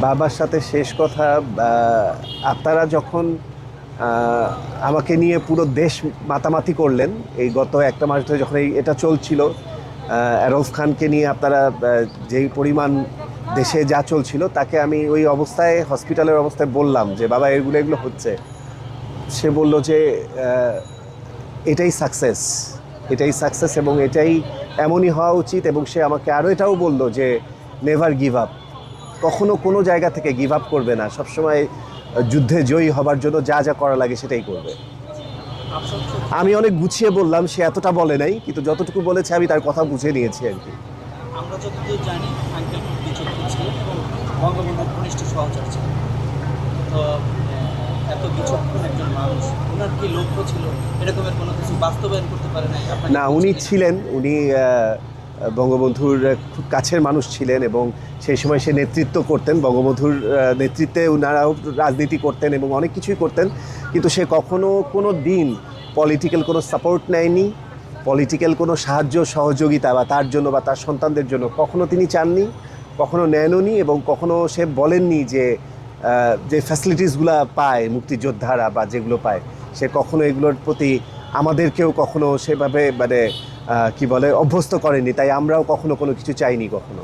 বাবার সাথে শেষ কথা আপনারা যখন আমাকে নিয়ে পুরো দেশ মাতামাতি করলেন, এই গত একটা মাস ধরে যখন এই এটা চলছিল অ্যারফ খানকে নিয়ে আপনারা যেই পরিমাণ দেশে যা চলছিল, তাকে আমি ওই অবস্থায়, হসপিটালের অবস্থায় বললাম যে, বাবা, এগুলো এগুলো হচ্ছে। সে বলল যে এটাই সাকসেস এটাই সাকসেস এবং এটাই এমনই হওয়া উচিত এবং সে আমাকে আরও এটাও বলল যে নেভার গিভ আপ কখনো কোনো জায়গা থেকে গিভ আপ করবে না। সবসময় যুদ্ধে জয়ী হবার জন্য যা যা করা লাগে সেটাই করবে। আমি অনেক গুছিয়ে বললাম সে এতটা বলে নাই কিন্তু যতটুকু বলেছে আমি তার কথা বুঝে নিয়েছি আর কি। আমরা যতদূর জানি আঙ্কেল খুব বিচক্ষণ ছিলেন এবং বঙ্গবন্ধুর ঘনিষ্ঠ সহচর ছিলেন তো এত বিচক্ষণ একজন মানুষ ওনার কি লক্ষ্য ছিল? এরকমের কোনো কিছু বাস্তবায়ন করতে পারে নাই? না উনি ছিলেন উনি বঙ্গবন্ধুর খুব কাছের মানুষ ছিলেন এবং সেই সময় সে নেতৃত্ব করতেন। বঙ্গবন্ধুর নেতৃত্বে ওনারাও রাজনীতি করতেন এবং অনেক কিছুই করতেন। কিন্তু সে কখনো কোনো দিন পলিটিক্যাল কোনো সাপোর্ট নেয়নি পলিটিক্যাল কোনো সাহায্য, সহযোগিতা বা তার জন্য বা তার সন্তানদের জন্য কখনো তিনি চাননি, কখনো নেননি এবং কখনো সে বলেননি যে যে ফ্যাসিলিটিসগুলো পায় মুক্তিযোদ্ধারা বা যেগুলো পায়, সে কখনো এগুলোর প্রতি আমাদেরকেও কখনো সেভাবে মানে কি বলে অভ্যস্ত করেনি তাই আমরাও কখনো কোনো কিছু চাইনি কখনো।